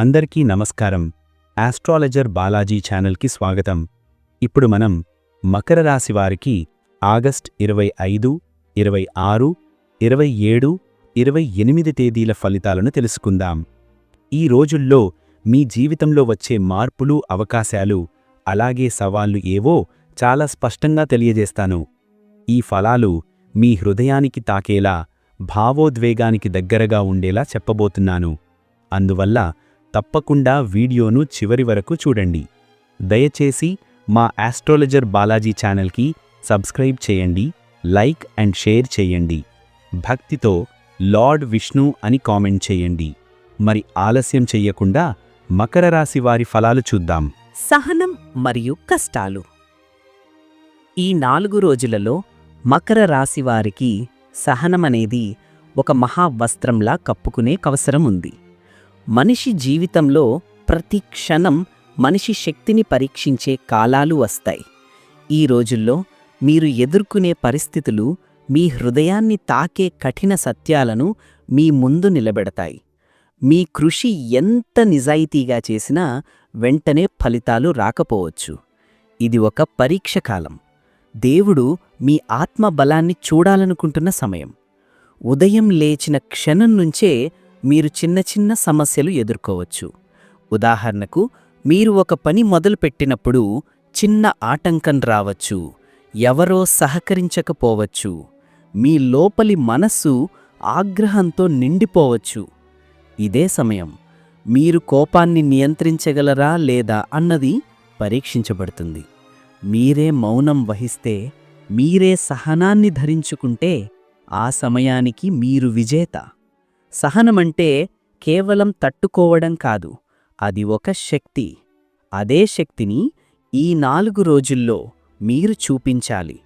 అందరికీ నమస్కారం. ఆస్ట్రాలజర్ బాలాజీ ఛానల్కి స్వాగతం. ఇప్పుడు మనం మకర రాశి వారికి ఆగస్ట్ ఇరవై ఐదు ఇరవై ఆరు ఇరవై ఏడు ఇరవై ఎనిమిది తేదీల ఫలితాలను తెలుసుకుందాం. ఈ రోజుల్లో మీ జీవితంలో వచ్చే మార్పులు అవకాశాలు అలాగే సవాళ్ళు ఏవో చాలా స్పష్టంగా తెలియజేస్తాను. ఈ ఫలాలు మీ హృదయానికి తాకేలా భావోద్వేగానికి దగ్గరగా ఉండేలా చెప్పబోతున్నాను. అందువల్ల తప్పకుండా వీడియోను చివరి వరకు చూడండి. దయచేసి మా ఆస్ట్రాలజర్ బాలాజీ ఛానల్కి సబ్స్క్రైబ్ చేయండి లైక్ అండ్ షేర్ చేయండి. భక్తితో లార్డ్ విష్ణు అని కామెంట్ చేయండి. మరి ఆలస్యం చెయ్యకుండా మకర రాశి వారి ఫలాలు చూద్దాం. సహనం మరియు కష్టాలు. ఈ నాలుగు రోజులలో మకర రాశి వారికి సహనమనేది ఒక మహావస్త్రంలా కప్పుకునే కవసరం ఉంది. మనిషి జీవితంలో ప్రతి క్షణం మనిషి శక్తిని పరీక్షించే కాలాలు వస్తాయి. ఈ రోజుల్లో మీరు ఎదుర్కొనే పరిస్థితులు మీ హృదయాన్ని తాకే కఠిన సత్యాలను మీ ముందు నిలబెడతాయి. మీ కృషి ఎంత నిజాయితీగా చేసినా వెంటనే ఫలితాలు రాకపోవచ్చు. ఇది ఒక పరీక్ష కాలం. దేవుడు మీ ఆత్మ బలాన్ని చూడాలనుకుంటున్న సమయం. ఉదయం లేచిన క్షణం నుంచే మీరు చిన్న చిన్న సమస్యలు ఎదుర్కోవచ్చు. ఉదాహరణకు మీరు ఒక పని మొదలుపెట్టినప్పుడు చిన్న ఆటంకం రావచ్చు. ఎవరో సహకరించకపోవచ్చు. మీ లోపలి మనస్సు ఆగ్రహంతో నిండిపోవచ్చు. ఇదే సమయం. మీరు కోపాన్ని నియంత్రించగలరా లేదా అన్నది పరీక్షించబడుతుంది. మీరే మౌనం వహిస్తే మీరే సహనాన్ని ధరించుకుంటే ఆ సమయానికి మీరు విజేత. సహనమంటే కేవలం తట్టుకోవడం కాదు అది ఒక శక్తి. అదే శక్తిని ఈ నాలుగు రోజుల్లో మీరు చూపించాలి.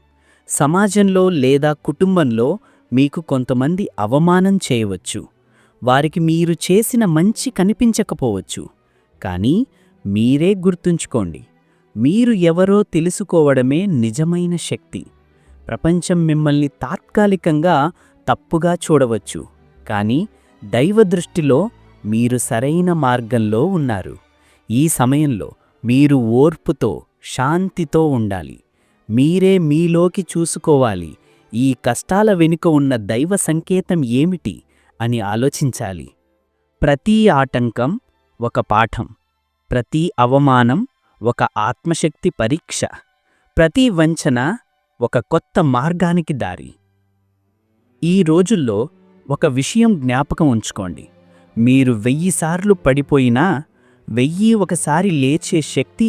సమాజంలో లేదా కుటుంబంలో మీకు కొంతమంది అవమానం చేయవచ్చు. వారికి మీరు చేసిన మంచి కనిపించకపోవచ్చు. కానీ మీరే గుర్తుంచుకోండి మీరు ఎవరో తెలుసుకోవడమే నిజమైన శక్తి. ప్రపంచం మిమ్మల్ని తాత్కాలికంగా తప్పుగా చూడవచ్చు. కానీ దైవ దృష్టిలో మీరు సరైన మార్గంలో ఉన్నారు. ఈ సమయంలో మీరు ఓర్పుతో శాంతితో ఉండాలి. మీరే మీలోకి చూసుకోవాలి. ఈ కష్టాల వెనుక ఉన్న దైవ సంకేతం ఏమిటి అని ఆలోచించాలి. ప్రతి ఆటంకం ఒక పాఠం. ప్రతి అవమానం ఒక ఆత్మశక్తి పరీక్ష. ప్రతి వంచన ఒక కొత్త మార్గానికి దారి. ఈ రోజుల్లో ఒక విషయం జ్ఞాపకం ఉంచుకోండి. మీరు వెయ్యిసార్లు పడిపోయినా వెయ్యి ఒకసారి లేచే శక్తి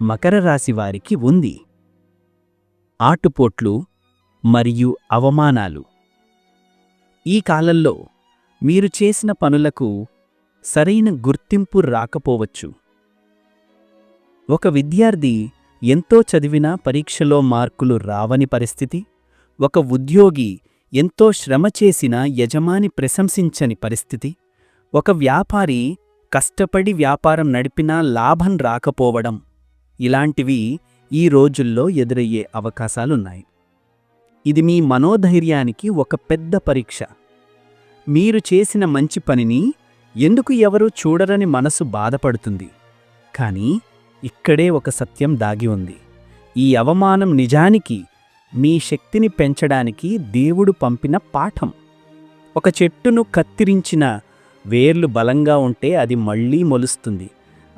మకర రాశి వారికి ఉంది. ఆటుపోట్లు మరియు అవమానాలు. ఈ కాలంలో మీరు చేసిన పనులకు సరైన గుర్తింపు రాకపోవచ్చు. ఒక విద్యార్థి ఎంతో చదివినా పరీక్షలో మార్కులు రావని పరిస్థితి ఒక ఉద్యోగి ఎంతో శ్రమ చేసిన యజమాని ప్రశంసించని పరిస్థితి. ఒక వ్యాపారి కష్టపడి వ్యాపారం నడిపినా లాభం రాకపోవడం. ఇలాంటివి ఈ రోజుల్లో ఎదురయ్యే అవకాశాలున్నాయి. ఇది మీ మనోధైర్యానికి ఒక పెద్ద పరీక్ష. మీరు చేసిన మంచి పనిని ఎందుకు ఎవరూ చూడరని మనసు బాధపడుతుంది. కానీ ఇక్కడే ఒక సత్యం దాగి ఉంది. ఈ అవమానం నిజానికి మీ శక్తిని పెంచడానికి దేవుడు పంపిన పాఠం. ఒక చెట్టును కత్తిరించిన వేర్లు బలంగా ఉంటే అది మళ్ళీ మొలుస్తుంది.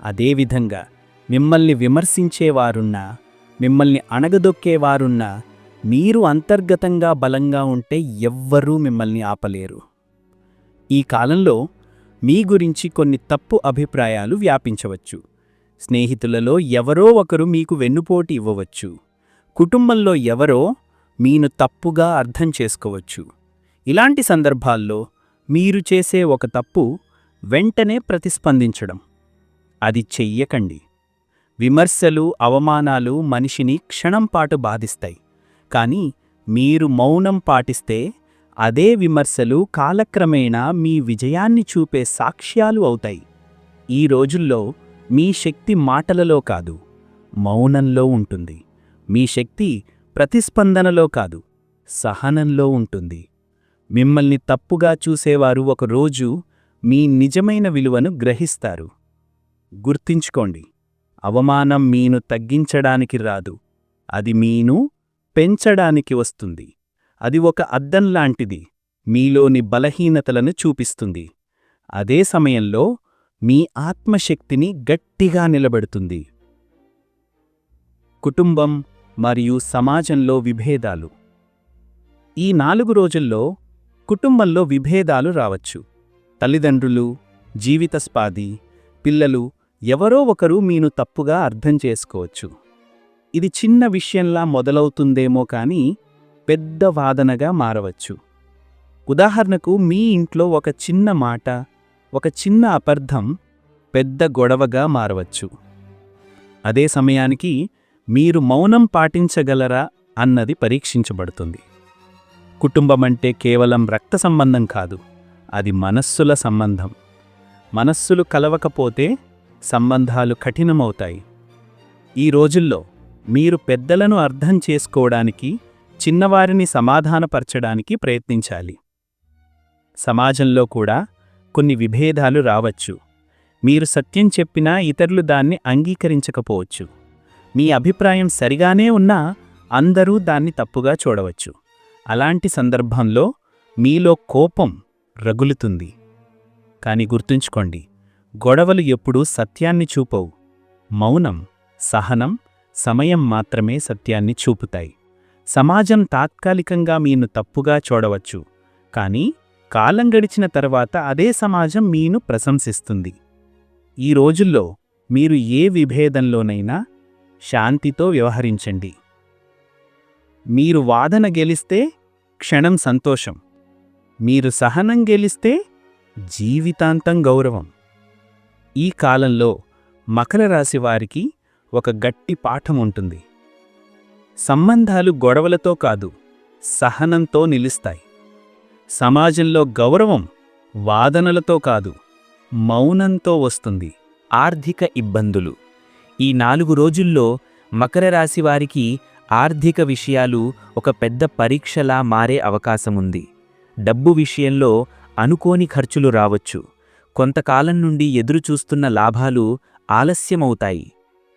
అదేవిధంగా మిమ్మల్ని విమర్శించేవారున్నా మిమ్మల్ని అణగదొక్కేవారున్నా మీరు అంతర్గతంగా బలంగా ఉంటే ఎవ్వరూ మిమ్మల్ని ఆపలేరు. ఈ కాలంలో మీ గురించి కొన్ని తప్పు అభిప్రాయాలు వ్యాపించవచ్చు. స్నేహితులలో ఎవరో ఒకరు మీకు వెన్నుపోటు ఇవ్వవచ్చు. కుటుంబంలో ఎవరో మీను తప్పుగా అర్థం చేసుకోవచ్చు. ఇలాంటి సందర్భాల్లో మీరు చేసే ఒక తప్పు వెంటనే ప్రతిస్పందించడం. అది చెయ్యకండి. విమర్శలు అవమానాలు మనిషిని క్షణంపాటు బాధిస్తాయి. కానీ మీరు మౌనం పాటిస్తే అదే విమర్శలు కాలక్రమేణా మీ విజయాన్ని చూపే సాక్ష్యాలు అవుతాయి. ఈ రోజుల్లో మీ శక్తి మాటలలో కాదు మౌనంలో ఉంటుంది. మీ శక్తి ప్రతిస్పందనలో కాదు సహనంలో ఉంటుంది. మిమ్మల్ని తప్పుగా చూసేవారు ఒకరోజు మీ నిజమైన విలువను గ్రహిస్తారు. గుర్తించుకోండి అవమానం మీను తగ్గించడానికి రాదు అది మీను పెంచడానికి వస్తుంది. అది ఒక అద్దం లాంటిది మీలోని బలహీనతలను చూపిస్తుంది. అదే సమయంలో మీ ఆత్మశక్తిని గట్టిగా నిలబెడుతుంది. కుటుంబం మరియు సమాజంలో విభేదాలు. ఈ నాలుగు రోజుల్లో కుటుంబంలో విభేదాలు రావచ్చు. తల్లిదండ్రులు జీవితస్పాది పిల్లలు ఎవరో ఒకరు మీను తప్పుగా అర్థం చేసుకోవచ్చు. ఇది చిన్న విషయంలా మొదలవుతుందేమో కానీ పెద్ద వాదనగా మారవచ్చు. ఉదాహరణకు మీ ఇంట్లో ఒక చిన్న మాట ఒక చిన్న అపర్థం పెద్ద గొడవగా మారవచ్చు. అదే సమయానికి మీరు మౌనం పాటించగలరా అన్నది పరీక్షించబడుతుంది. కుటుంబమంటే కేవలం రక్త సంబంధం కాదు అది మనస్సుల సంబంధం. మనస్సులు కలవకపోతే సంబంధాలు కఠినమవుతాయి. ఈ రోజుల్లో మీరు పెద్దలను అర్థం చేసుకోవడానికి చిన్నవారిని సమాధానపరచడానికి ప్రయత్నించాలి. సమాజంలో కూడా కొన్ని విభేదాలు రావచ్చు. మీరు సత్యం చెప్పినా ఇతరులు దాన్ని అంగీకరించకపోవచ్చు. మీ అభిప్రాయం సరిగానే ఉన్నా అందరూ దాన్ని తప్పుగా చూడవచ్చు. అలాంటి సందర్భంలో మీలో కోపం రగులుతుంది. కాని గుర్తుంచుకోండి గొడవలు ఎప్పుడూ సత్యాన్ని చూపవు. మౌనం సహనం సమయం మాత్రమే సత్యాన్ని చూపుతాయి. సమాజం తాత్కాలికంగా మీను తప్పుగా చూడవచ్చు. కానీ కాలం గడిచిన తర్వాత అదే సమాజం మీను ప్రశంసిస్తుంది. ఈ రోజుల్లో మీరు ఏ విభేదంలోనైనా శాంతితో వ్యవహరించండి. మీరు వాదన గెలిస్తే క్షణం సంతోషం. మీరు సహనం గెలిస్తే జీవితాంతం గౌరవం. ఈ కాలంలో మకర రాశి వారికి ఒక గట్టి పాఠం ఉంటుంది. సంబంధాలు గొడవలతో కాదు సహనంతో నిలుస్తాయి. సమాజంలో గౌరవం వాదనలతో కాదు మౌనంతో వస్తుంది. ఆర్థిక ఇబ్బందులు. ఈ నాలుగు రోజుల్లో మకర రాశి వారికి ఆర్థిక విషయాలు ఒక పెద్ద పరీక్షలా మారే అవకాశముంది. డబ్బు విషయంలో అనుకోని ఖర్చులు రావచ్చు. కొంతకాలం నుండి ఎదురుచూస్తున్న లాభాలు ఆలస్యమవుతాయి.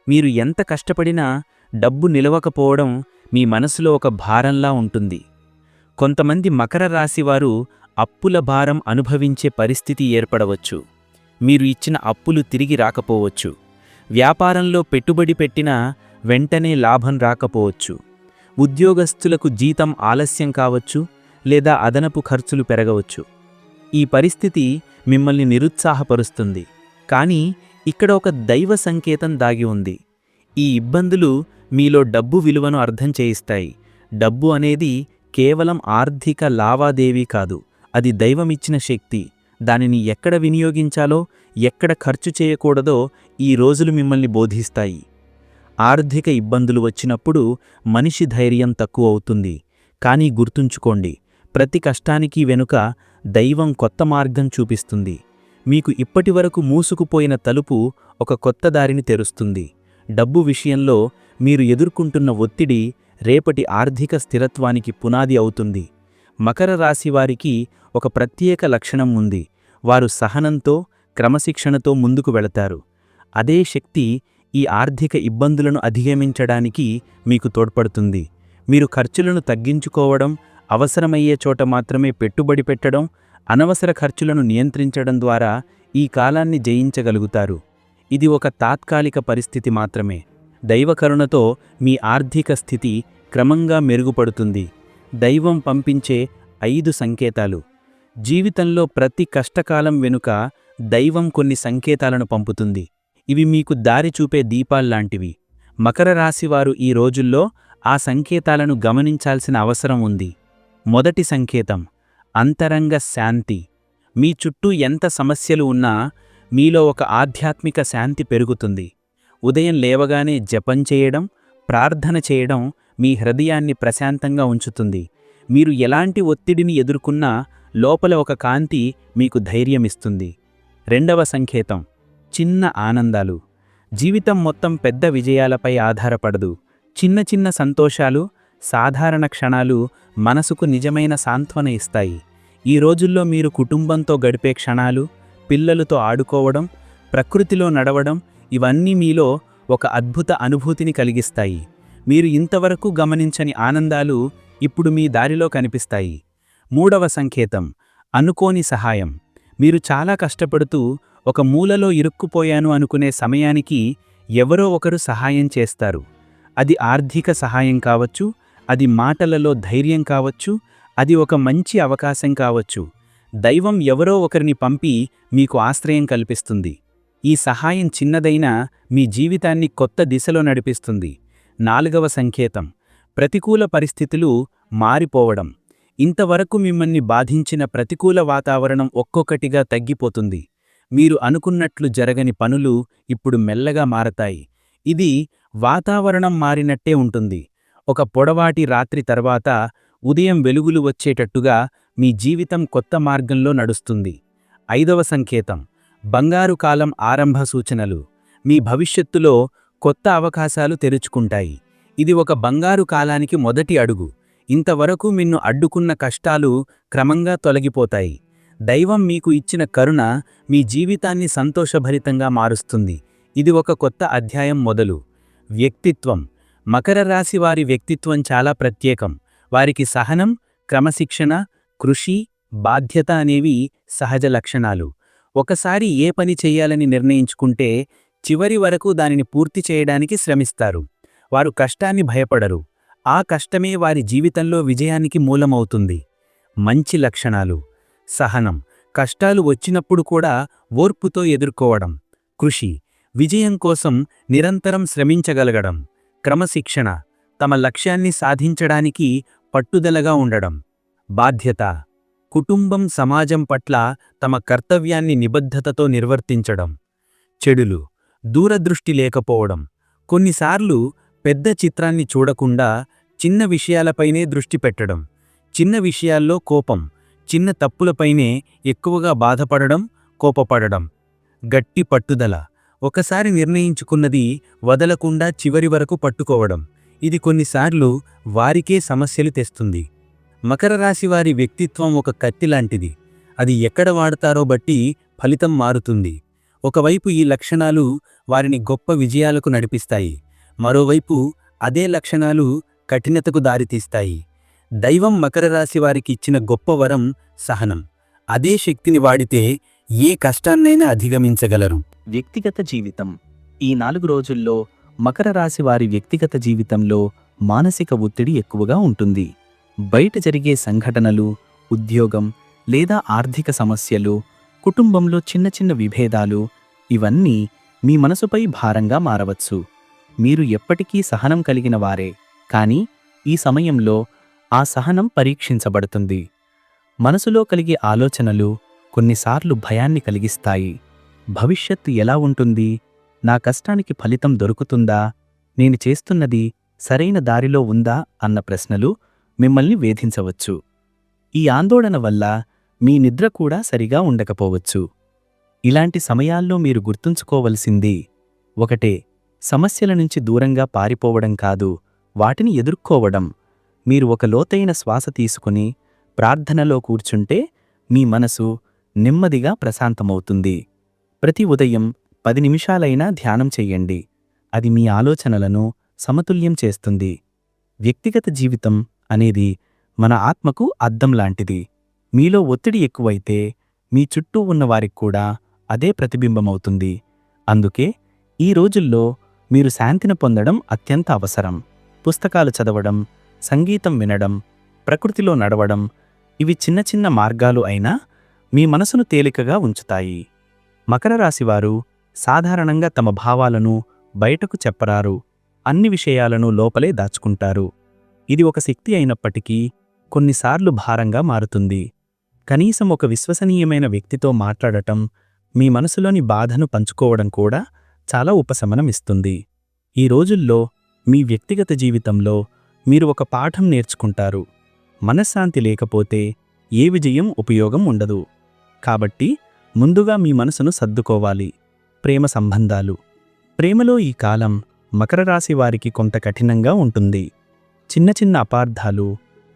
మీరు ఎంత కష్టపడినా డబ్బు నిలవకపోవడం మీ మనసులో ఒక భారంలా ఉంటుంది. కొంతమంది మకర రాశివారు అప్పుల భారం అనుభవించే పరిస్థితి ఏర్పడవచ్చు. మీరు ఇచ్చిన అప్పులు తిరిగి రాకపోవచ్చు. వ్యాపారంలో పెట్టుబడి పెట్టినా వెంటనే లాభం రాకపోవచ్చు. ఉద్యోగస్తులకు జీతం ఆలస్యం కావచ్చు లేదా అదనపు ఖర్చులు పెరగవచ్చు. ఈ పరిస్థితి మిమ్మల్ని నిరుత్సాహపరుస్తుంది. కానీ ఇక్కడ ఒక దైవ సంకేతం దాగి ఉంది. ఈ ఇబ్బందులు మీలో డబ్బు విలువను అర్థం చేయిస్తాయి. డబ్బు అనేది కేవలం ఆర్థిక లావాదేవీ కాదు అది దైవమిచ్చిన శక్తి. దానిని ఎక్కడ వినియోగించాలో ఎక్కడ ఖర్చు చేయకూడదో ఈ రోజులు మిమ్మల్ని బోధిస్తాయి. ఆర్థిక ఇబ్బందులు వచ్చినప్పుడు మనిషి ధైర్యం తక్కువ అవుతుంది. కానీ గుర్తుంచుకోండి ప్రతి కష్టానికి వెనుక దైవం కొత్త మార్గం చూపిస్తుంది. మీకు ఇప్పటివరకు మూసుకుపోయిన తలుపు ఒక కొత్త దారిని తెరుస్తుంది. డబ్బు విషయంలో మీరు ఎదుర్కొంటున్న ఒత్తిడి రేపటి ఆర్థిక స్థిరత్వానికి పునాది అవుతుంది. మకర రాశి వారికి ఒక ప్రత్యేక లక్షణం ఉంది. వారు సహనంతో క్రమశిక్షణతో ముందుకు వెళతారు. అదే శక్తి ఈ ఆర్థిక ఇబ్బందులను అధిగమించడానికి మీకు తోడ్పడుతుంది. మీరు ఖర్చులను తగ్గించుకోవడం అవసరమయ్యే చోట మాత్రమే పెట్టుబడి పెట్టడం అనవసర ఖర్చులను నియంత్రించడం ద్వారా ఈ కాలాన్ని జయించగలుగుతారు. ఇది ఒక తాత్కాలిక పరిస్థితి మాత్రమే. దైవకరుణతో మీ ఆర్థిక స్థితి క్రమంగా మెరుగుపడుతుంది. దైవం పంపించే ఐదు సంకేతాలు. జీవితంలో ప్రతి కష్టకాలం వెనుక దైవం కొన్ని సంకేతాలను పంపుతుంది. ఇవి మీకు దారి చూపే దీపాల్లాంటివి మకర రాశివారు ఈ రోజుల్లో ఆ సంకేతాలను గమనించాల్సిన అవసరం ఉంది. మొదటి సంకేతం అంతరంగ శాంతి. మీ చుట్టూ ఎంత సమస్యలు ఉన్నా మీలో ఒక ఆధ్యాత్మిక శాంతి పెరుగుతుంది. ఉదయం లేవగానే జపం చేయడం ప్రార్థన చేయడం మీ హృదయాన్ని ప్రశాంతంగా ఉంచుతుంది. మీరు ఎలాంటి ఒత్తిడిని ఎదుర్కొన్నా లోపల ఒక కాంతి మీకు ధైర్యమిస్తుంది. రెండవ సంకేతం చిన్న ఆనందాలు. జీవితం మొత్తం పెద్ద విజయాలపై ఆధారపడదు. చిన్న చిన్న సంతోషాలు సాధారణ క్షణాలు మనసుకు నిజమైన సాంత్వన ఇస్తాయి. ఈ రోజుల్లో మీరు కుటుంబంతో గడిపే క్షణాలు పిల్లలతో ఆడుకోవడం ప్రకృతిలో నడవడం ఇవన్నీ మీలో ఒక అద్భుత అనుభూతిని కలిగిస్తాయి. మీరు ఇంతవరకు గమనించని ఆనందాలు ఇప్పుడు మీ దారిలో కనిపిస్తాయి. మూడవ సంకేతం అనుకోని సహాయం. మీరు చాలా కష్టపడుతూ ఒక మూలలో ఇరుక్కుపోయాను అనుకునే సమయానికి ఎవరో ఒకరు సహాయం చేస్తారు. అది ఆర్థిక సహాయం కావచ్చు అది మాటలలో ధైర్యం కావచ్చు అది ఒక మంచి అవకాశం కావచ్చు. దైవం ఎవరో ఒకరిని పంపి మీకు ఆశ్రయం కల్పిస్తుంది. ఈ సహాయం చిన్నదైనా మీ జీవితాన్ని కొత్త దిశలో నడిపిస్తుంది. నాలుగవ సంకేతం. ప్రతికూల పరిస్థితులు మారిపోవడం. ఇంతవరకు మిమ్మల్ని బాధించిన ప్రతికూల వాతావరణం ఒక్కొక్కటిగా తగ్గిపోతుంది. మీరు అనుకున్నట్లు జరగని పనులు ఇప్పుడు మెల్లగా మారతాయి. ఇది వాతావరణం మారినట్టే ఉంటుంది. ఒక పొడవాటి రాత్రి తర్వాత ఉదయం వెలుగులు వచ్చేటట్టుగా మీ జీవితం కొత్త మార్గంలో నడుస్తుంది. ఐదవ సంకేతం. బంగారు కాలం ఆరంభ సూచనలు. మీ భవిష్యత్తులో కొత్త అవకాశాలు తెరుచుకుంటాయి. ఇది ఒక బంగారు కాలానికి మొదటి అడుగు. ఇంతవరకు మిన్ను అడ్డుకున్న కష్టాలు క్రమంగా తొలగిపోతాయి. దైవం మీకు ఇచ్చిన కరుణ మీ జీవితాన్ని సంతోషభరితంగా మారుస్తుంది. ఇది ఒక కొత్త అధ్యాయం మొదలు. వ్యక్తిత్వం. మకర రాశి వారి వ్యక్తిత్వం చాలా ప్రత్యేకం. వారికి సహనం క్రమశిక్షణ కృషి బాధ్యత అనేవి సహజ లక్షణాలు. ఒకసారి ఏ పని చేయాలని నిర్ణయించుకుంటే చివరి వరకు దానిని పూర్తి చేయడానికి శ్రమిస్తారు. వారు కష్టాన్ని భయపడరు. ఆ కష్టమే వారి జీవితంలో విజయానికి మూలమవుతుంది. మంచి లక్షణాలు. సహనం. కష్టాలు వచ్చినప్పుడు కూడా ఓర్పుతో ఎదుర్కోవడం. కృషి. విజయం కోసం నిరంతరం శ్రమించగలగడం. క్రమశిక్షణ. తమ లక్ష్యాన్ని సాధించడానికి పట్టుదలగా ఉండడం. బాధ్యత. కుటుంబం సమాజం పట్ల తమ కర్తవ్యాన్ని నిబద్ధతతో నిర్వర్తించడం. చెడులు. దూరదృష్టి లేకపోవడం. కొన్నిసార్లు పెద్ద చిత్రాన్ని చూడకుండా చిన్న విషయాలపైనే దృష్టి పెట్టడం. చిన్న విషయాల్లో కోపం చిన్న తప్పులపైనే ఎక్కువగా బాధపడడం కోపపడడం. గట్టి పట్టుదల ఒకసారి నిర్ణయించుకున్నది వదలకుండా చివరి వరకు పట్టుకోవడం. ఇది కొన్నిసార్లు వారికే సమస్యలు తెస్తుంది. మకర రాశి వారి వ్యక్తిత్వం ఒక కత్తి లాంటిది. అది ఎక్కడ వాడతారో బట్టి ఫలితం మారుతుంది. ఒకవైపు ఈ లక్షణాలు వారిని గొప్ప విజయాలకు నడిపిస్తాయి మరోవైపు అదే లక్షణాలు కఠినతకు దారితీస్తాయి. దైవం మకర రాశి వారికి ఇచ్చిన గొప్ప వరం సహనం. అదే శక్తిని వాడితే ఏ కష్టాన్నైనా అధిగమించగలరు. వ్యక్తిగత జీవితం. ఈ నాలుగు రోజుల్లో మకర రాశి వారి వ్యక్తిగత జీవితంలో మానసిక ఒత్తిడి ఎక్కువగా ఉంటుంది. బయట జరిగే సంఘటనలు ఉద్యోగం లేదా ఆర్థిక సమస్యలు కుటుంబంలో చిన్న చిన్న విభేదాలు ఇవన్నీ మీ మనసుపై భారంగా మారవచ్చు. మీరు ఎప్పటికీ సహనం కలిగిన వారే కానీ ఈ సమయంలో ఆ సహనం పరీక్షించబడుతుంది. మనసులో కలిగే ఆలోచనలు కొన్నిసార్లు భయాన్ని కలిగిస్తాయి. భవిష్యత్తు ఎలా ఉంటుంది? నా కష్టానికి ఫలితం దొరుకుతుందా? నేను చేస్తున్నది సరైన దారిలో ఉందా? అన్న ప్రశ్నలు మిమ్మల్ని వేధించవచ్చు. ఈ ఆందోళన వల్ల మీ నిద్ర కూడా సరిగా ఉండకపోవచ్చు. ఇలాంటి సమయాల్లో మీరు గుర్తుంచుకోవలసింది ఒకటే సమస్యల నుంచి దూరంగా పారిపోవడం కాదు వాటిని ఎదుర్కోవడం. మీరు ఒక లోతైన శ్వాస తీసుకుని ప్రార్థనలో కూర్చుంటే మీ మనసు నెమ్మదిగా ప్రశాంతమవుతుంది. ప్రతి ఉదయం పది నిమిషాలైనా ధ్యానం చెయ్యండి అది మీ ఆలోచనలను సమతుల్యం చేస్తుంది. వ్యక్తిగత జీవితం అనేది మన ఆత్మకు అద్దం లాంటిది. మీలో ఒత్తిడి ఎక్కువైతే మీ చుట్టూ ఉన్నవారికి కూడా అదే ప్రతిబింబమవుతుంది. అందుకే ఈ రోజుల్లో మీరు శాంతిని పొందడం అత్యంత అవసరం. పుస్తకాలు చదవడం సంగీతం వినడం ప్రకృతిలో నడవడం ఇవి చిన్న చిన్న మార్గాలు అయినా మీ మనసును తేలికగా ఉంచుతాయి. మకర రాశివారు సాధారణంగా తమ భావాలను బయటకు చెప్పరారు. అన్ని విషయాలను లోపలే దాచుకుంటారు. ఇది ఒక శక్తి అయినప్పటికీ కొన్నిసార్లు భారంగా మారుతుంది. కనీసం ఒక విశ్వసనీయమైన వ్యక్తితో మాట్లాడటం మీ మనసులోని బాధను పంచుకోవడం కూడా చాలా ఉపశమనం ఇస్తుంది. ఈ రోజుల్లో మీ వ్యక్తిగత జీవితంలో మీరు ఒక పాఠం నేర్చుకుంటారు. మనశ్శాంతి లేకపోతే ఏ విజయం ఉపయోగం ఉండదు. కాబట్టి ముందుగా మీ మనసును సర్దుకోవాలి. ప్రేమ సంబంధాలు. ప్రేమలో ఈ కాలం మకర రాశి వారికి కొంత కఠినంగా ఉంటుంది. చిన్న చిన్న అపార్థాలు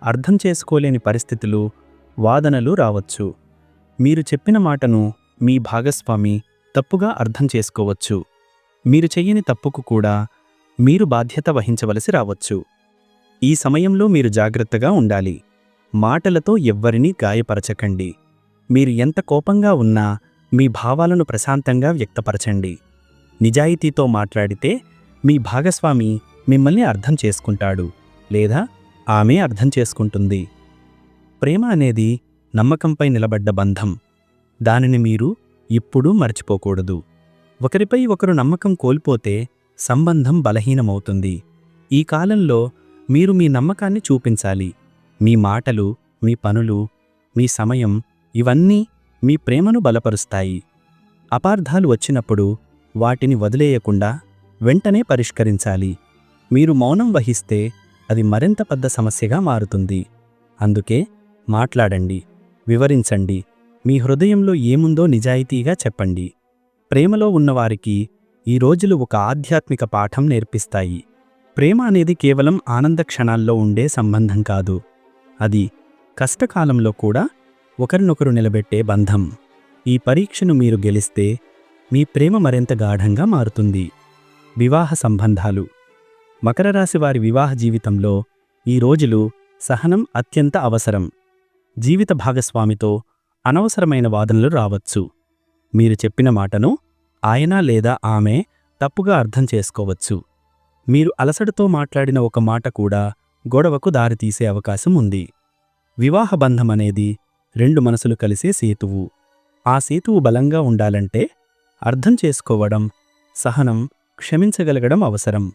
అర్థం చేసుకోలేని పరిస్థితులు వాదనలు రావచ్చు. మీరు చెప్పిన మాటను మీ భాగస్వామి తప్పుగా అర్థం చేసుకోవచ్చు. మీరు చెయ్యని తప్పుకు కూడా మీరు బాధ్యత వహించవలసి రావచ్చు. ఈ సమయంలో మీరు జాగ్రత్తగా ఉండాలి. మాటలతో ఎవ్వరినీ గాయపరచకండి. మీరు ఎంత కోపంగా ఉన్నా మీ భావాలను ప్రశాంతంగా వ్యక్తపరచండి. నిజాయితీతో మాట్లాడితే మీ భాగస్వామి మిమ్మల్ని అర్థం చేసుకుంటాడు. లేదా ఆమె అర్థం చేసుకుంటుంది. ప్రేమ అనేది నమ్మకంపై నిలబడ్డ బంధం. దానిని మీరు ఇప్పుడూ మర్చిపోకూడదు. ఒకరిపై ఒకరు నమ్మకం కోల్పోతే సంబంధం బలహీనమవుతుంది. ఈ కాలంలో మీరు మీ నమ్మకాన్ని చూపించాలి. మీ మాటలు మీ పనులు మీ సమయం ఇవన్నీ మీ ప్రేమను బలపరుస్తాయి. అపార్థాలు వచ్చినప్పుడు వాటిని వదిలేయకుండా వెంటనే పరిష్కరించాలి. మీరు మౌనం వహిస్తే అది మరింత పెద్ద సమస్యగా మారుతుంది. అందుకే మాట్లాడండి వివరించండి. మీ హృదయంలో ఏముందో నిజాయితీగా చెప్పండి. ప్రేమలో ఉన్నవారికి ఈ రోజులు ఒక ఆధ్యాత్మిక పాఠం నేర్పిస్తాయి. ప్రేమ అనేది కేవలం ఆనంద క్షణాల్లో ఉండే సంబంధం కాదు. అది కష్టకాలంలో కూడా ఒకరినొకరు నిలబెట్టే బంధం. ఈ పరీక్షను మీరు గెలిస్తే మీ ప్రేమ మరింత గాఢంగా మారుతుంది. వివాహ సంబంధాలు. మకర రాశి వారి వివాహ జీవితంలో ఈ రోజులు సహనం అత్యంత అవసరం. జీవిత భాగస్వామితో అనవసరమైన వాదనలు రావచ్చు. మీరు చెప్పిన మాటను ఆయన లేదా ఆమె తప్పుగా అర్థం చేసుకోవచ్చు. మీరు అలసటతో మాట్లాడిన ఒక మాట కూడా గొడవకు దారితీసే అవకాశం ఉంది. వివాహ బంధం అనేది రెండు మనసులు కలిసే సేతువు. ఆ సేతువు బలంగా ఉండాలంటే అర్థం చేసుకోవడం సహనం క్షమించగలగడం అవసరం.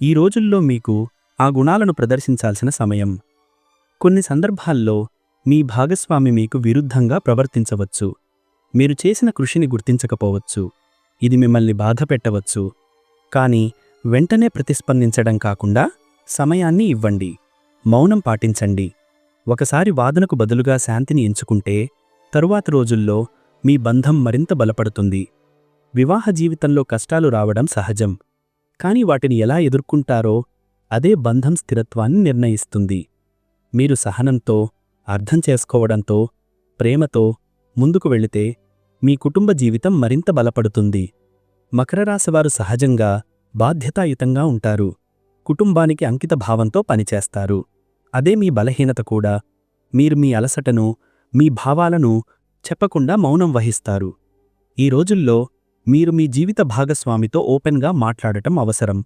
ఈ రోజుల్లో మీకు ఆ గుణాలను ప్రదర్శించాల్సిన సమయం. కొన్ని సందర్భాల్లో మీ భాగస్వామి మీకు విరుద్ధంగా ప్రవర్తించవచ్చు. మీరు చేసిన కృషిని గుర్తించకపోవచ్చు. ఇది మిమ్మల్ని బాధపెట్టవచ్చు. కానీ వెంటనే ప్రతిస్పందించడం కాకుండా సమయాన్ని ఇవ్వండి. మౌనం పాటించండి. ఒకసారి వాదనకు బదులుగా శాంతిని ఎంచుకుంటే తరువాత రోజుల్లో మీ బంధం మరింత బలపడుతుంది. వివాహ జీవితంలో కష్టాలు రావడం సహజం. కాని వాటిని ఎలా ఎదుర్కొంటారో అదే బంధం స్థిరత్వాన్ని నిర్ణయిస్తుంది. మీరు సహనంతో అర్థం చేసుకోవడంతో ప్రేమతో ముందుకు వెళితే మీ కుటుంబ జీవితం మరింత బలపడుతుంది. మకరరాశివారు సహజంగా బాధ్యతాయుతంగా ఉంటారు. కుటుంబానికి అంకిత భావంతో పనిచేస్తారు. అదే మీ బలహీనత కూడా. మీరు మీ అలసటను మీ భావాలను చెప్పకుండా మౌనం వహిస్తారు. ఈ రోజుల్లో మీరు మీ జీవిత భాగస్వామితో ఓపెన్గా మాట్లాడటం అవసరం.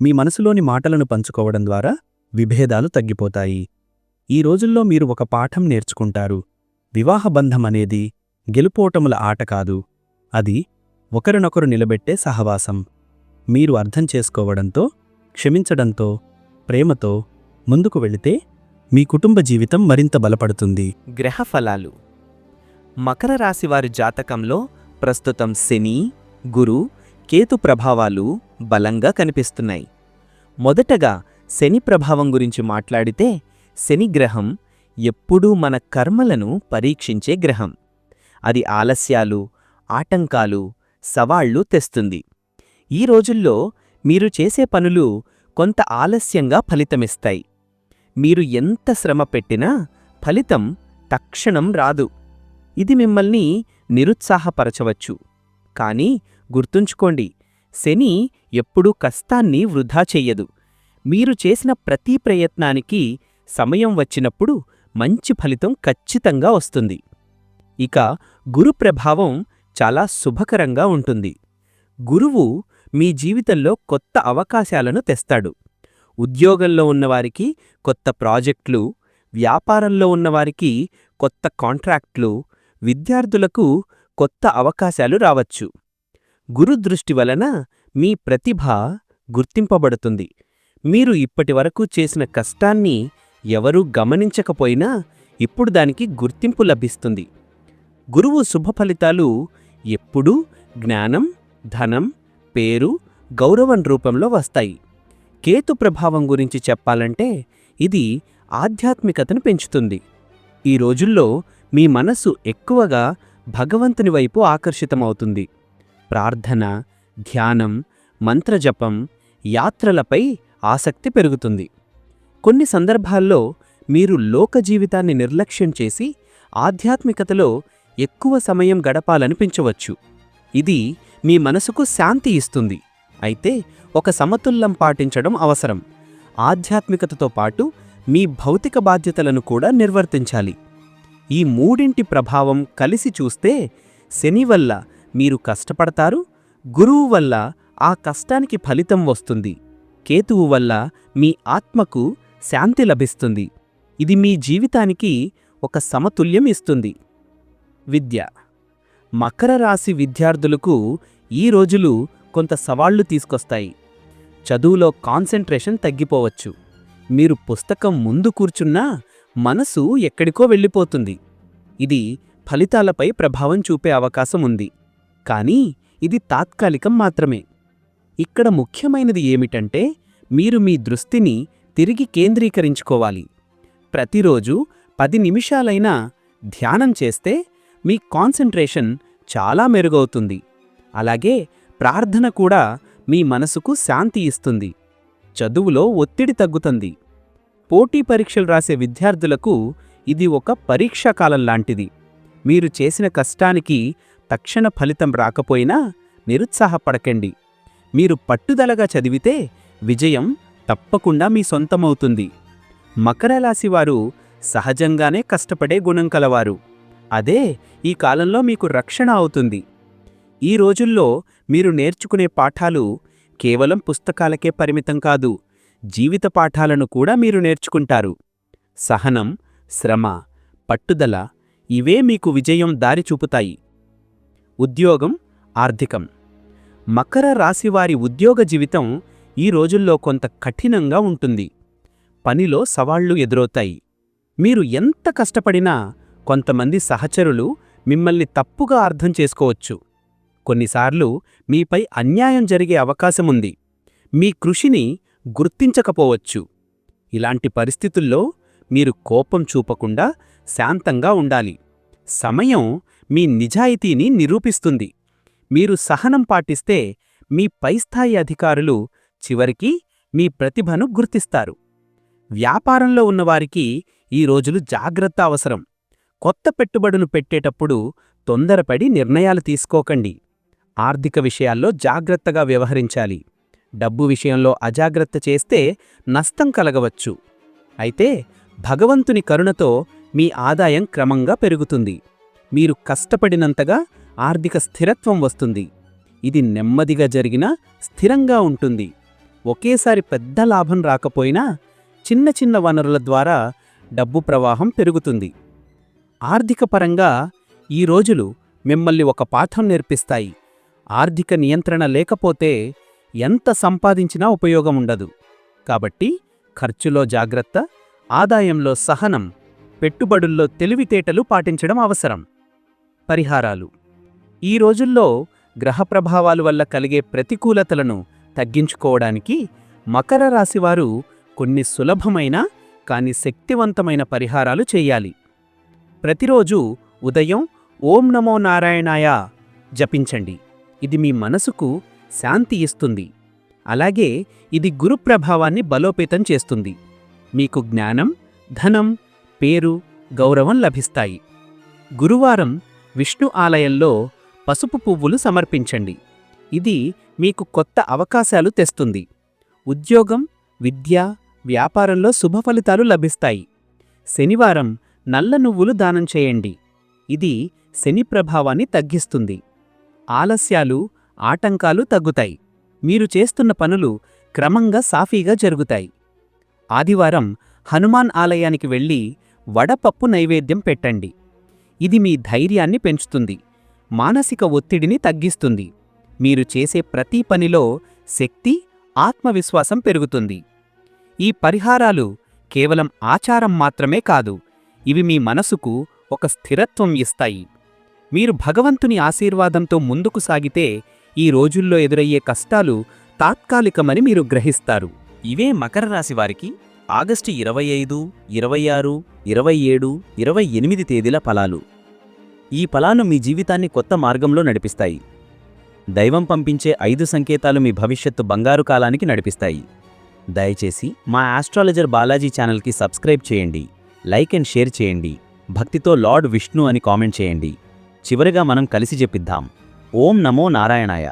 మీ మనసులోని మాటలను పంచుకోవడం ద్వారా విభేదాలు తగ్గిపోతాయి. ఈ రోజుల్లో మీరు ఒక పాఠం నేర్చుకుంటారు. వివాహ బంధం అనేది గెలుపోటముల ఆట కాదు. అది ఒకరినొకరు నిలబెట్టే సహవాసం. మీరు అర్థం చేసుకోవడంతో క్షమించడంతో ప్రేమతో ముందుకు వెళితే మీ కుటుంబ జీవితం మరింత బలపడుతుంది. గ్రహ ఫలాలు మకర రాశివారి జాతకంలో ప్రస్తుతం శని గురు కేతు ప్రభావాలు బలంగా కనిపిస్తున్నాయి. మొదటగా శని ప్రభావం గురించి మాట్లాడితే శని గ్రహం ఎప్పుడూ మన కర్మలను పరీక్షించే గ్రహం. అది ఆలస్యాలు ఆటంకాలు సవాళ్ళు తెస్తుంది. ఈ రోజుల్లో మీరు చేసే పనులు కొంత ఆలస్యంగా ఫలితమిస్తాయి. మీరు ఎంత శ్రమ పెట్టినా ఫలితం తక్షణం రాదు. ఇది మిమ్మల్ని నిరుత్సాహపరచవచ్చు. కానీ గుర్తుంచుకోండి శని ఎప్పుడూ కష్టాన్ని వృధా చెయ్యదు మీరు చేసిన ప్రతి ప్రయత్నానికి సమయం వచ్చినప్పుడు మంచి ఫలితం ఖచ్చితంగా వస్తుంది. ఇక గురు ప్రభావం చాలా శుభకరంగా ఉంటుంది. గురువు మీ జీవితంలో కొత్త అవకాశాలను తెస్తాడు. ఉద్యోగంలో ఉన్నవారికి కొత్త ప్రాజెక్టులు వ్యాపారంలో ఉన్నవారికి కొత్త కాంట్రాక్ట్లు విద్యార్థులకు కొత్త అవకాశాలు రావచ్చు. గురు దృష్టి వలన మీ ప్రతిభ గుర్తింపబడుతుంది. మీరు ఇప్పటివరకు చేసిన కష్టాన్ని ఎవరూ గమనించకపోయినా ఇప్పుడు దానికి గుర్తింపు లభిస్తుంది. గురువు శుభ ఫలితాలు ఎప్పుడూ జ్ఞానం ధనం పేరు గౌరవం రూపంలో వస్తాయి. కేతు ప్రభావం గురించి చెప్పాలంటే ఇది ఆధ్యాత్మికతను పెంచుతుంది. ఈ రోజుల్లో మీ మనస్సు ఎక్కువగా భగవంతుని వైపు ఆకర్షితమవుతుంది. ప్రార్థన ధ్యానం మంత్రజపం యాత్రలపై ఆసక్తి పెరుగుతుంది. కొన్ని సందర్భాల్లో మీరు లోక జీవితాన్ని నిర్లక్ష్యం చేసి ఆధ్యాత్మికతలో ఎక్కువ సమయం గడపాలనిపించవచ్చు. ఇది మీ మనసుకు శాంతి ఇస్తుంది. అయితే ఒక సమతుల్యం పాటించడం అవసరం. ఆధ్యాత్మికతతో పాటు మీ భౌతిక బాధ్యతలను కూడా నిర్వర్తించాలి. ఈ మూడింటి ప్రభావం కలిసి చూస్తే శని వల్ల మీరు కష్టపడతారు గురువు వల్ల ఆ కష్టానికి ఫలితం వస్తుంది. కేతువు వల్ల మీ ఆత్మకు శాంతి లభిస్తుంది. ఇది మీ జీవితానికి ఒక సమతుల్యం ఇస్తుంది. విద్య. మకర రాశి విద్యార్థులకు ఈ రోజులు కొంత సవాళ్ళు తీసుకొస్తాయి. చదువులో కాన్సంట్రేషన్ తగ్గిపోవచ్చు. మీరు పుస్తకం ముందు కూర్చున్నా మనసు ఎక్కడికో వెళ్ళిపోతుంది. ఇది ఫలితాలపై ప్రభావం చూపే అవకాశం ఉంది. కానీ ఇది తాత్కాలికం మాత్రమే. ఇక్కడ ముఖ్యమైనది ఏమిటంటే మీరు మీ దృష్టిని తిరిగి కేంద్రీకరించుకోవాలి. ప్రతిరోజు పది నిమిషాలైనా ధ్యానం చేస్తే మీ కాన్సంట్రేషన్ చాలా మెరుగవుతుంది. అలాగే ప్రార్థన కూడా మీ మనసుకు శాంతి ఇస్తుంది. చదువులో ఒత్తిడి తగ్గుతుంది. పోటీ పరీక్షలు రాసే విద్యార్థులకు ఇది ఒక పరీక్షాకాలం లాంటిది. మీరు చేసిన కష్టానికి తక్షణ ఫలితం రాకపోయినా నిరుత్సాహపడకండి. మీరు పట్టుదలగా చదివితే విజయం తప్పకుండా మీ సొంతమవుతుంది. మకర రాశి వారు సహజంగానే కష్టపడే గుణం కలవారు. అదే ఈ కాలంలో మీకు రక్షణ అవుతుంది. ఈ రోజుల్లో మీరు నేర్చుకునే పాఠాలు కేవలం పుస్తకాలకే పరిమితం కాదు జీవిత పాఠాలను కూడా మీరు నేర్చుకుంటారు. సహనం శ్రమ పట్టుదల ఇవే మీకు విజయం దారి చూపుతాయి. ఉద్యోగం ఆర్థికం. మకర రాశివారి ఉద్యోగ జీవితం ఈ రోజుల్లో కొంత కఠినంగా ఉంటుంది. పనిలో సవాళ్ళు ఎదురవుతాయి. మీరు ఎంత కష్టపడినా కొంతమంది సహచరులు మిమ్మల్ని తప్పుగా అర్థం చేసుకోవచ్చు. కొన్నిసార్లు మీపై అన్యాయం జరిగే అవకాశముంది మీ కృషిని గుర్తించకపోవచ్చు. ఇలాంటి పరిస్థితుల్లో మీరు కోపం చూపకుండా శాంతంగా ఉండాలి. సమయం మీ నిజాయితీని నిరూపిస్తుంది. మీరు సహనం పాటిస్తే మీ పైస్థాయి అధికారులు చివరికి మీ ప్రతిభను గుర్తిస్తారు. వ్యాపారంలో ఉన్నవారికి ఈ రోజులు జాగ్రత్త అవసరం. కొత్త పెట్టుబడులు పెట్టేటప్పుడు తొందరపడి నిర్ణయాలు తీసుకోకండి. ఆర్థిక విషయాల్లో జాగ్రత్తగా వ్యవహరించాలి. డబ్బు విషయంలో అజాగ్రత్త చేస్తే నష్టం కలగవచ్చు. అయితే భగవంతుని కరుణతో మీ ఆదాయం క్రమంగా పెరుగుతుంది. మీరు కష్టపడినంతగా ఆర్థిక స్థిరత్వం వస్తుంది. ఇది నెమ్మదిగా జరిగిన స్థిరంగా ఉంటుంది. ఒకేసారి పెద్ద లాభం రాకపోయినా చిన్న చిన్న వనరుల ద్వారా డబ్బు ప్రవాహం పెరుగుతుంది. ఆర్థికపరంగా ఈ రోజులు మిమ్మల్ని ఒక పాఠం నేర్పిస్తాయి. ఆర్థిక నియంత్రణ లేకపోతే ఎంత సంపాదించినా ఉపయోగం ఉండదు. కాబట్టి ఖర్చులో జాగ్రత్త ఆదాయంలో సహనం పెట్టుబడుల్లో తెలివితేటలు పాటించడం అవసరం. పరిహారాలు. ఈ రోజుల్లో గ్రహ ప్రభావాలు వల్ల కలిగే ప్రతికూలతలను తగ్గించుకోవడానికి మకర రాశివారు కొన్ని సులభమైన కాని శక్తివంతమైన పరిహారాలు చేయాలి. ప్రతిరోజు ఉదయం ఓం నమో నారాయణాయ జపించండి. ఇది మీ మనసుకు శాంతి ఇస్తుంది. అలాగే ఇది గురు ప్రభావాన్ని బలోపేతం చేస్తుంది. మీకు జ్ఞానం ధనం పేరు గౌరవం లభిస్తాయి. గురువారం విష్ణు ఆలయంలో పసుపు పువ్వులు సమర్పించండి. ఇది మీకు కొత్త అవకాశాలు తెస్తుంది. ఉద్యోగం విద్య వ్యాపారంలో శుభ ఫలితాలు లభిస్తాయి. శనివారం నల్ల నువ్వులు దానం చేయండి. ఇది శని ప్రభావాన్ని తగ్గిస్తుంది. ఆలస్యాలు ఆటంకాలు తగ్గుతాయి. మీరు చేస్తున్న పనులు క్రమంగా సాఫీగా జరుగుతాయి. ఆదివారం హనుమాన్ ఆలయానికి వెళ్ళి వడపప్పు నైవేద్యం పెట్టండి. ఇది మీ ధైర్యాన్ని పెంచుతుంది. మానసిక ఒత్తిడిని తగ్గిస్తుంది. మీరు చేసే ప్రతి పనిలో శక్తి ఆత్మవిశ్వాసం పెరుగుతుంది. ఈ పరిహారాలు కేవలం ఆచారం మాత్రమే కాదు ఇవి మీ మనసుకు ఒక స్థిరత్వం ఇస్తాయి. మీరు భగవంతుని ఆశీర్వాదంతో ముందుకు సాగితే ఈ రోజుల్లో ఎదురయ్యే కష్టాలు తాత్కాలికమని మీరు గ్రహిస్తారు. ఇవే మకర రాశి వారికి ఆగస్టు ఇరవై ఐదు ఇరవై ఆరు ఇరవై ఏడు ఇరవై ఎనిమిది తేదీల ఫలాలు. ఈ ఫలాలు మీ జీవితాన్ని కొత్త మార్గంలో నడిపిస్తాయి. దైవం పంపించే ఐదు సంకేతాలు మీ భవిష్యత్తు బంగారు కాలానికి నడిపిస్తాయి. దయచేసి మా ఆస్ట్రాలజర్ బాలాజీ ఛానల్కి సబ్స్క్రైబ్ చేయండి. లైక్ అండ్ షేర్ చేయండి. భక్తితో లార్డ్ విష్ణు అని కామెంట్ చేయండి. చివరిగా మనం కలిసి చెప్పిద్దాం ఓం నమో నారాయణాయ.